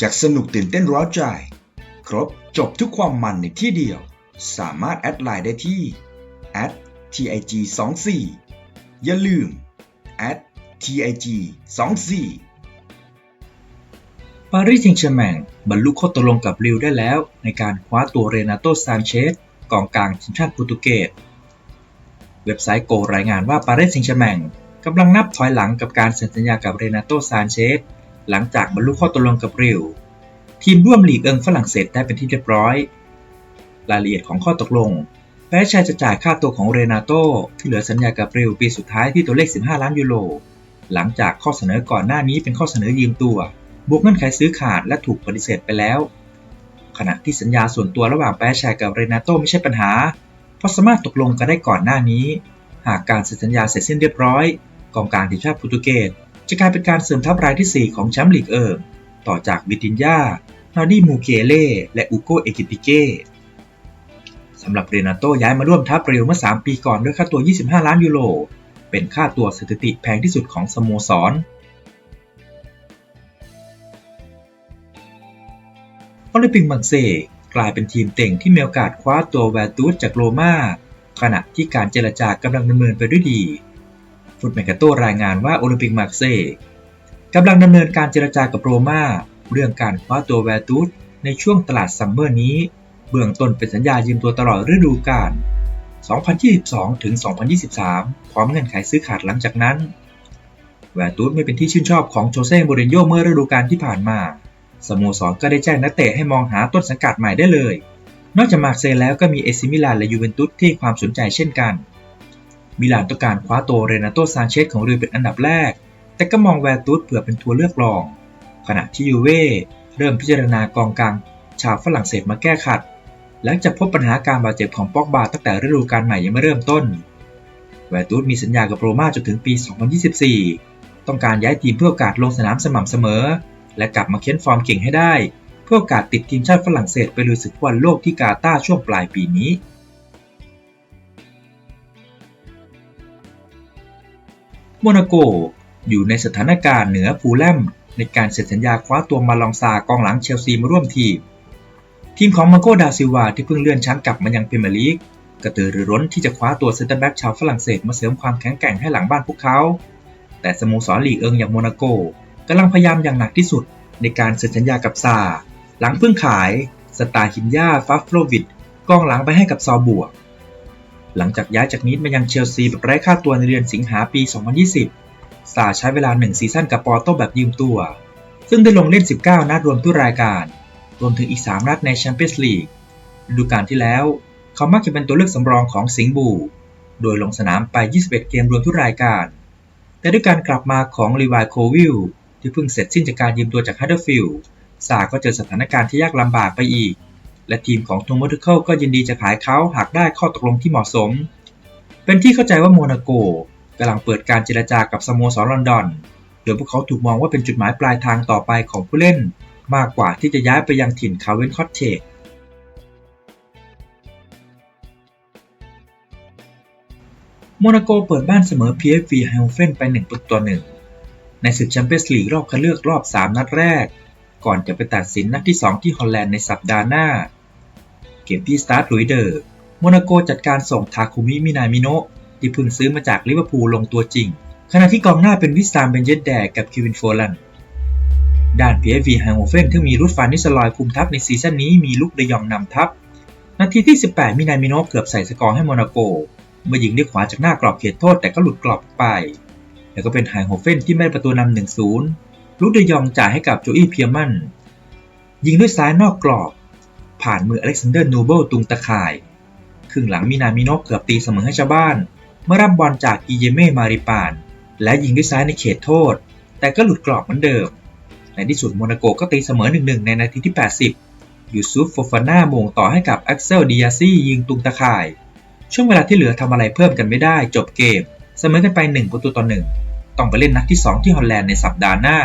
จากสนุกตื่นเต้นร้าวใจ ครบจบทุกความมันในที่เดียว สามารถแอดไลน์ได้ที่ @tig 2 4อย่าลืม @tig 2 4ปารีสแซงต์แชร์แมงบรรลุข้อตกลงกับริวได้แล้วในการคว้าตัวเรนาโตซานเชสกองกลางทีมชาติโปรตุเกส เว็บไซต์โกรายงานว่าปารีสแซงต์แชร์แมงกำลังนับถอยหลังกับการเซ็นสัญญากับเรนาโตซานเชส หลังจากบรรลุข้อตกลงกับริวทีมร่วมลีกเอิงฝรั่งเศสได้เป็นที่เรียบร้อย รายละเอียดของข้อตกลงแปรชัยจะจ่ายค่าตัวของเรนาโตที่เหลือสัญญากับริวปีสุดท้ายที่ตัวเลข 15 ล้านยูโรหลังจากข้อเสนอก่อนหน้านี้เป็นข้อเสนอยืมตัว บวกเงื่อนไขซื้อขาดและถูกปฏิเสธไปแล้ว ขณะที่สัญญาส่วนตัวระหว่างแปรชัยกับเรนาโตไม่ใช่ปัญหา เพราะสามารถตกลงกันได้ก่อนหน้านี้ หากการเซ็นสัญญาเสร็จสิ้นเรียบร้อย กองกลางทีมชาติโปรตุเกส จะกลายเป็นการเสริมทัพรายที่ 4 ของแชมป์ลีกเอิร์ต่อจากวิตินยานาดีมูเกเล่ และอุโกเอกิติเก้สำหรับเรนาโตย้ายมาร่วมทัพเรียวเมื่อ 3 ปีก่อนด้วยค่าตัว 25 ล้านยูโร เป็นค่าตัวสถิติแพงที่สุดของสโมสร โอลิมปิกมังเซกลายเป็นทีมเต่งที่มีโอกาสคว้าตัวแวร์ตูสจากโรม่าขณะที่การเจรจากำลังดำเนินไปด้วยดี ฟุตเมกาโตรายงานว่าโอลิมปิกมังเซย์กำลังดำเนินการเจรจากับโรม่าเรื่องการคว้าตัวแวร์ตูสในช่วงตลาดซัมเมอร์นี้ เบื้องต้นเป็นสัญญายืมตัวตลอดฤดูกาล 2022 ถึง 2023 พร้อมเงื่อนไขซื้อขาดหลังจากนั้น แวร์ตูสไม่เป็นที่ชื่นชอบของโจเซ่โมรินโญ่เมื่อฤดูกาลที่ผ่านมา สโมสรก็ได้แจ้งนักเตะให้มองหาต้นสังกัดใหม่ได้เลย นอกจากมาร์เซย์แล้วก็มีเอซิมิลานและยูเวนตุสที่ความสนใจเช่นกัน มิลานต้องการคว้าตัวเรนาโตซานเชสของเรือเป็นอันดับแรก แต่ก็มองแวร์ตูสเผื่อเป็นตัวเลือกรอง ขณะที่ยูเว่เริ่มพิจารณากองกลางชาวฝรั่งเศสมาแก้ขัด หลังจากพบปัญหาการบาดเจ็บของป็อกบาตั้งแต่ฤดูกาลใหม่ยังไม่เริ่มต้น แวร์ตูสมีสัญญากับโรม่าจนถึงปี 2024 ต้องการย้ายทีมเพื่อโอกาสลงสนามสม่ำเสมอ และกลับมาเค้นฟอร์มเก่งให้ได้ เพื่อโอกาสติดทีมชาติฝรั่งเศสไปลุยศึกฟุตบอลโลกที่กาตาร์ช่วงปลายปีนี้ โมนาโก อยู่ในสถานการณ์เหนือฟูแลมในการเซ็นสัญญาคว้าตัวมาลองซากองหลังเชลซีมาร่วมทีม ทีมของมาโกดาซิวาที่เพิ่งเลื่อนชั้นกลับมายังพรีเมียร์ลีกกระตือรือร้นที่จะคว้าตัวเซนเตอร์แบ็กชาวฝรั่งเศสมาเสริมความแข็งแกร่งให้หลังบ้านพวกเขา แต่สโมสรลีกเอิงอย่างโมนาโกกำลังพยายามอย่างหนักที่สุดในการเซ็นสัญญากับซาหลังเพิ่งขายสตาร์ฮินยาฟัฟโฟวิดกองหลังไปให้กับซาบัว หลังจากย้ายจากนิดมายังเชลซีแบบไร้ค่าตัวในเดือนสิงหาปี 2020 ซาใช้เวลา 1 ซีซั่นกับปอร์โตแบบยืมตัว ซึ่งได้ลงเล่น 19 นัดรวมทุกรายการ รวมถึงอีก 3 นัดในแชมเปี้ยนส์ลีกฤดูกาลที่แล้ว เขามักจะเป็นตัวเลือกสำรองของสิงห์บู โดยลงสนามไป 21 เกมรวมทุกรายการ แต่ด้วยการกลับมาของลีวายโควิลที่เพิ่งเสร็จสิ้นจากการยืมตัวจากฮัตเดอร์ฟิลด์ซาก็เจอสถานการณ์ที่ยากลำบากไปอีก และทีมของโทมัสเคิลก็ยินดีจะขายเขาหากได้ข้อตกลงที่เหมาะสม เป็นที่เข้าใจว่าโมนาโกกำลังเปิดการเจรจากับสโมสรลอนดอน โดยพวกเขาถูกมองว่าเป็นจุดหมายปลายทางต่อไปของผู้เล่น มากกว่าที่จะย้ายไปยังถิ่นคาเวนคอตเทกโมนาโกเปิดบ้านเสมอ PSV ไฮโอเฟนไป1ประตูต่อ1ในศึกแชมเปี้ยนส์ลีกรอบคัดเลือกรอบ 3 นัดแรก ก่อนจะไปตัดสินนัดที่ 2 ที่ฮอลแลนด์ในสัปดาห์หน้า เกมที่สตาร์ทลุยเดอร์โมนาโกจัดการส่งทาคุมิมินามิโนะที่เพิ่งซื้อมาจากลิเวอร์พูลลงตัวจริง ขณะที่กองหน้าเป็นวิสตามเบนเยตแดกับคิวินโฟลันด้าน PSV ไฮโอเฟนที่มีรุดฟานนิสลอยคุมทัพในซีซั่นนี้มีลุกเดยองนำทัพ นาทีที่ 18 มินามิโนะเกือบใส่สกอร์ให้โมนาโกเมื่อยิงด้วยขวาจากหน้ากรอบเขตโทษแต่ก็หลุดกรอบไป แล้วก็เป็นไฮโฮเฟนที่ไม่ได้ประตูนำ1-0ลุกเดยองจ่ายให้กับโจอี้เพียมันยิงด้วยซ้ายนอกกรอบ ผ่านมืออเล็กซานเดอร์นูเบิลตุงตะข่าย ครึ่งหลังมินามิโนเกือบตีเสมอให้ชาวบ้าน เมื่อรับบอลจากกิเยเม่มาริปาน และยิงด้วยซ้ายในเขตโทษ แต่ก็หลุดกรอบเหมือนเดิม ในที่สุดโมนาโกก็ตีเสมอ 1-1 ในนาทีที่ 80 ยูซุฟโฟฟาน่ามงต่อให้กับแอ็กเซลดิยาซี่ยิงตุงตะข่าย ช่วงเวลาที่เหลือทำอะไรเพิ่มกันไม่ได้จบเกม เสมอกันไป 1 ประตูต่อ 1 ต้องไปเล่นนัดที่ 2 ที่ฮอลแลนด์ในสัปดาห์หน้า